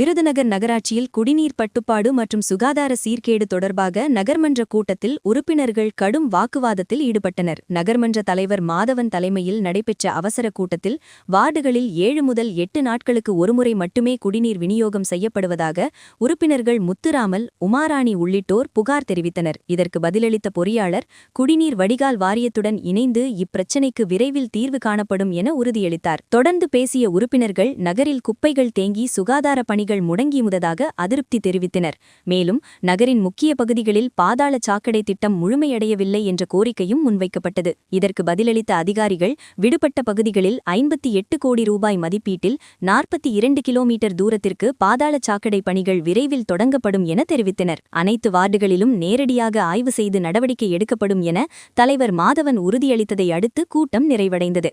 விருதுநகர் நகராட்சியில் குடிநீர் பட்டுப்பாடு மற்றும் சுகாதார சீர்கேடு தொடர்பாக நகர்மன்ற கூட்டத்தில் உறுப்பினர்கள் கடும் வாக்குவாதத்தில் ஈடுபட்டனர். நகர்மன்ற தலைவர் மாதவன் தலைமையில் நடைபெற்ற அவசர கூட்டத்தில் வார்டுகளில் ஏழு முதல் எட்டு நாட்களுக்கு ஒருமுறை மட்டுமே குடிநீர் விநியோகம் செய்யப்படுவதாக உறுப்பினர்கள் முத்துராமல் உமாராணி உள்ளிட்டோர் புகார் தெரிவித்தனர். இதற்கு பதிலளித்த பொறியாளர் குடிநீர் வடிகால் வாரியத்துடன் இணைந்து இப்பிரச்சினைக்கு விரைவில் தீர்வு காணப்படும் என உறுதியளித்தார். தொடர்ந்து பேசிய உறுப்பினர்கள் நகரில் குப்பைகள் தேங்கி சுகாதார பணி பணிகள் முடங்கியுமுததாக அதிருப்தி தெரிவித்தனர். மேலும் நகரின் முக்கிய பகுதிகளில் பாதாள சாக்கடை திட்டம் முழுமையடையவில்லை என்ற கோரிக்கையும் முன்வைக்கப்பட்டது. இதற்கு பதிலளித்த அதிகாரிகள் விடுபட்ட பகுதிகளில் ஐம்பத்தி எட்டு கோடி ரூபாய் மதிப்பீட்டில் நாற்பத்தி இரண்டு கிலோமீட்டர் தூரத்திற்கு பாதாள சாக்கடை பணிகள் விரைவில் தொடங்கப்படும் என தெரிவித்தனர். அனைத்து வார்டுகளிலும் நேரடியாக ஆய்வு செய்து நடவடிக்கை எடுக்கப்படும் என தலைவர் மாதவன் உறுதியளித்ததை அடுத்து கூட்டம் நிறைவடைந்தது.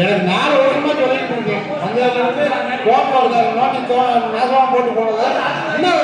எனக்கு நாலு வருஷமா சொல்லிட்டு இருக்கேன். அந்த கோப்பம் நோட்டீஸ் போட்டு போனதை. இன்னும்